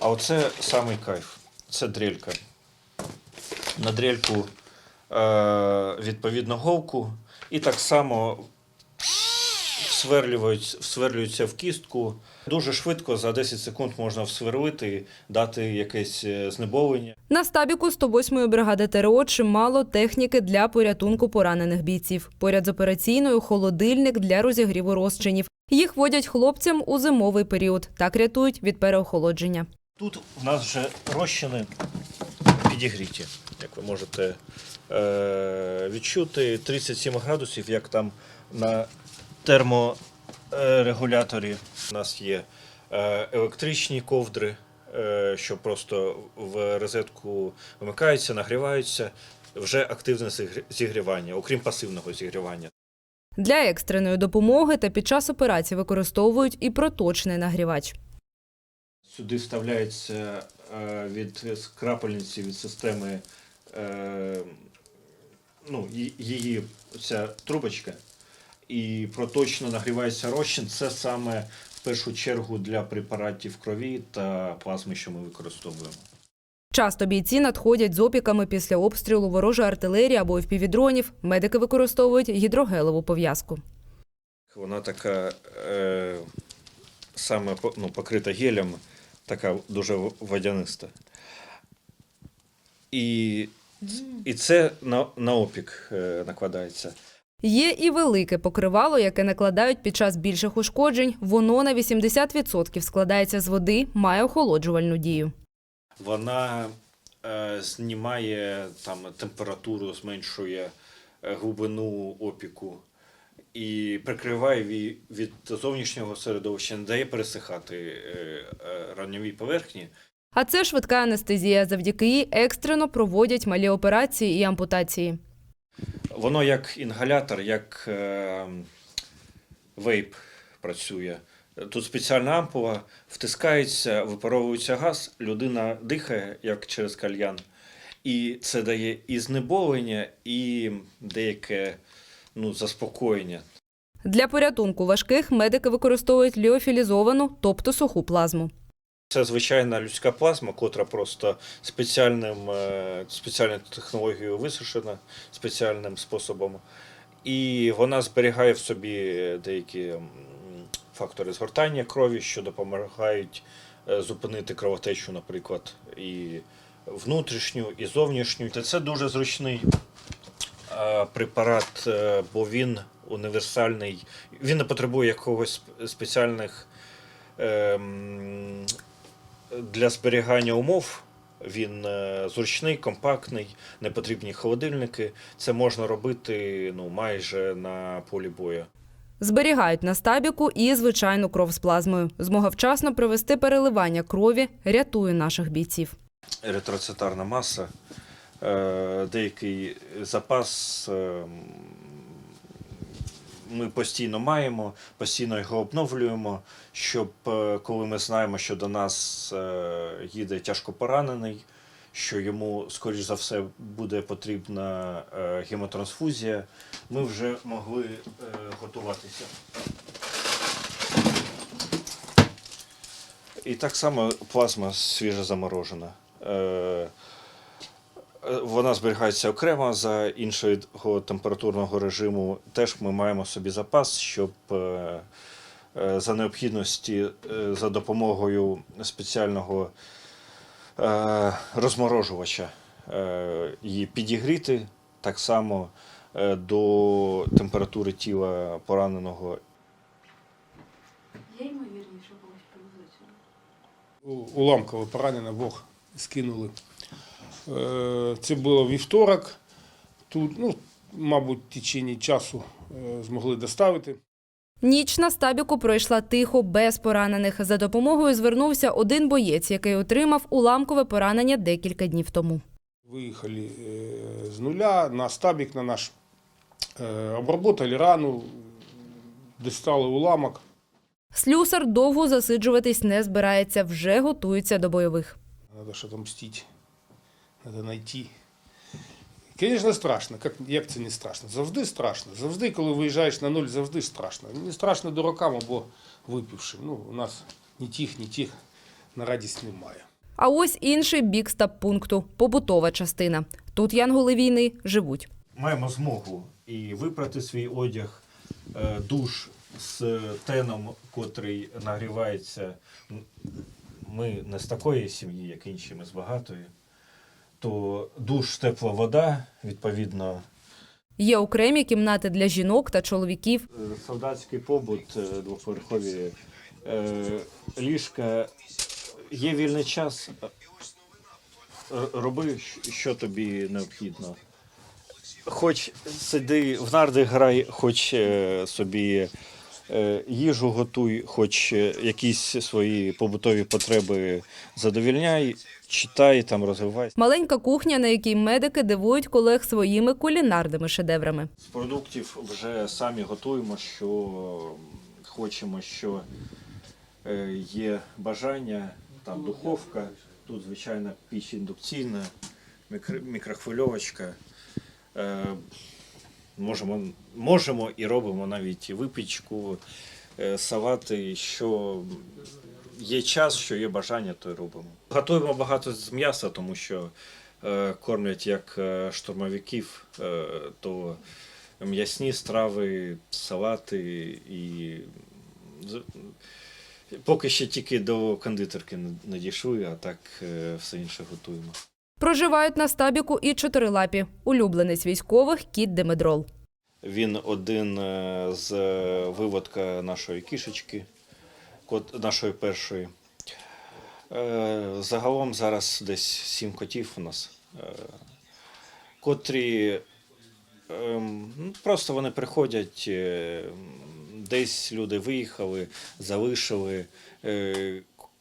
А оце самий кайф. Це дрелька. На дрельку е, відповідно голку. І так само всверлюють, всверлюються в кістку. Дуже швидко, за 10 секунд можна всверлити, дати якесь е, знеболення. На стабіку 108-ї бригади ТРО чимало техніки для порятунку поранених бійців. Поряд з операційною холодильник для розігріву розчинів. Їх водять хлопцям у зимовий період. Так рятують від переохолодження. Тут у нас вже розчини підігріті, як ви можете е, відчути. 37 градусів, як там на терморегуляторі. У нас є е, електричні ковдри, е, що просто в розетку вмикаються, нагріваються. Вже активне зігрівання, окрім пасивного зігрівання. Для екстреної допомоги та під час операції використовують і проточний нагрівач. Сюди вставляється е, від крапельниці від системи е, ну, її ця трубочка, і проточно нагрівається розчин. Це саме в першу чергу для препаратів крові та плазми, що ми використовуємо. Часто бійці надходять з опіками після обстрілу ворожої артилерії або впівдронів. Медики використовують гідрогелеву пов'язку. Вона така е, саме ну, покрита гелем, така дуже водяниста. І, і це на, на опік е, накладається. Є і велике покривало, яке накладають під час більших ушкоджень. Воно на 80% складається з води, має охолоджувальну дію. Вона е, знімає там температуру, зменшує е, глибину опіку і прикриває ві- від зовнішнього середовища, не дає пересихати е, е, раньовій поверхні. А це швидка анестезія. Завдяки їй екстрено проводять малі операції і ампутації. Воно як інгалятор, як е, вейп працює. Тут спеціальна ампула, втискається, випаровується газ, людина дихає, як через кальян. І це дає і знеболення, і деяке ну, заспокоєння. Для порятунку важких медики використовують ліофілізовану, тобто суху плазму. Це звичайна людська плазма, котра просто спеціальним, е, спеціальною технологією висушена, спеціальним способом. І вона зберігає в собі деякі фактори згортання крові, що допомагають е, зупинити кровотечу, наприклад, і внутрішню, і зовнішню. Це дуже зручний препарат, е, бо він універсальний. Він не потребує якогось спеціальних ем, для зберігання умов. Він е, зручний, компактний, не потрібні холодильники. Це можна робити ну, майже на полі бою. Зберігають на стабіку і звичайну кров з плазмою. Змога вчасно провести переливання крові рятує наших бійців. Еритроцитарна маса, деякий запас е, ми постійно маємо, постійно його обновлюємо, щоб е, коли ми знаємо, що до нас е, їде тяжко поранений, що йому, скоріш за все, буде потрібна е, гемотрансфузія, ми вже могли е, готуватися. І так само плазма свіже заморожена. Вона зберігається окремо за іншого температурного режиму. Теж ми маємо собі запас, щоб е, е, за необхідності е, за допомогою спеціального розморожувача її підігріти так само до температури тіла пораненого Я ймовірніше когось привезуть сюди. У- уламкове поранення Бог скинули. Е, Це було вівторок. Тут, ну, мабуть, в течение часу е, змогли доставити. Ніч на стабіку пройшла тихо, без поранених. За допомогою звернувся один боєць, який отримав уламкове поранення декілька днів тому. Виїхали е, з нуля на стабік на наш. Обработали рану, дістали уламок. Слюсар довго засиджуватись не збирається, вже готується до бойових. Надо що мстити. Надо знайти. Звісно, страшно. Як, як це не страшно? Завжди страшно. Завжди, коли виїжджаєш на нуль, завжди страшно. Не страшно дуракам або випившим. Ну, у нас ні тих, ні тих на радість немає. А ось інший бік стаб-пункту – побутова частина. Тут янголи війни живуть. Маємо змогу і випрати свій одяг, е, душ з теном, котрий нагрівається. Ми не з такої сім'ї, як інші, ми з багатої. То душ, тепла вода, відповідно, Є окремі кімнати для жінок та чоловіків. Е, солдатський побут, е, двоповерхові е, ліжка. Є вільний час. Роби, що тобі необхідно. Хоч сиди в нарди грай, хоч собі їжу готуй, хоч е, якісь свої побутові потреби задовільняй, читай, там розвивай. Маленька кухня, на якій медики дивують колег своїми кулінарними шедеврами. З продуктів вже самі готуємо, що хочемо, що е, є бажання, там духовка, тут звичайна піч індукційна, мікро- мікрохвильовочка. Можемо, можемо і робимо навіть випічку, е, салати, що є час, що є бажання, то й робимо. Готуємо багато з м'яса, тому що е, кормлять як е, штурмовиків, то м'ясні страви, салати і поки ще тільки до кондитерки не- дійшли, а так все інше готуємо. Проживають на стабіку і чотирилапі. Улюбленець військових кіт Демедрол. Він один е, з е, виводка нашої кішечки, нашої першої. Е, Загалом зараз десь сім котів у нас, котрі ем, ну, просто вони приходять, десь люди виїхали, залишили.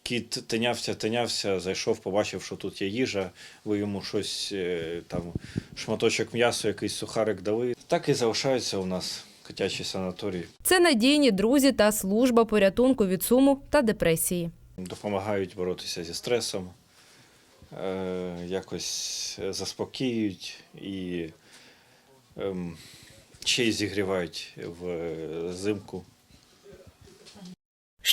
Кіт тинявся, тинявся, зайшов, побачив, що тут є їжа, ви йому щось е, там, шматочок м'яса, якийсь сухарик дали. Так і залишаються у нас котячі санаторії. Це надійні друзі та служба порятунку від суму та депресії. Допомагають боротися зі стресом, е, якось заспокіюють і ем, ще й зігрівають в е, зимку.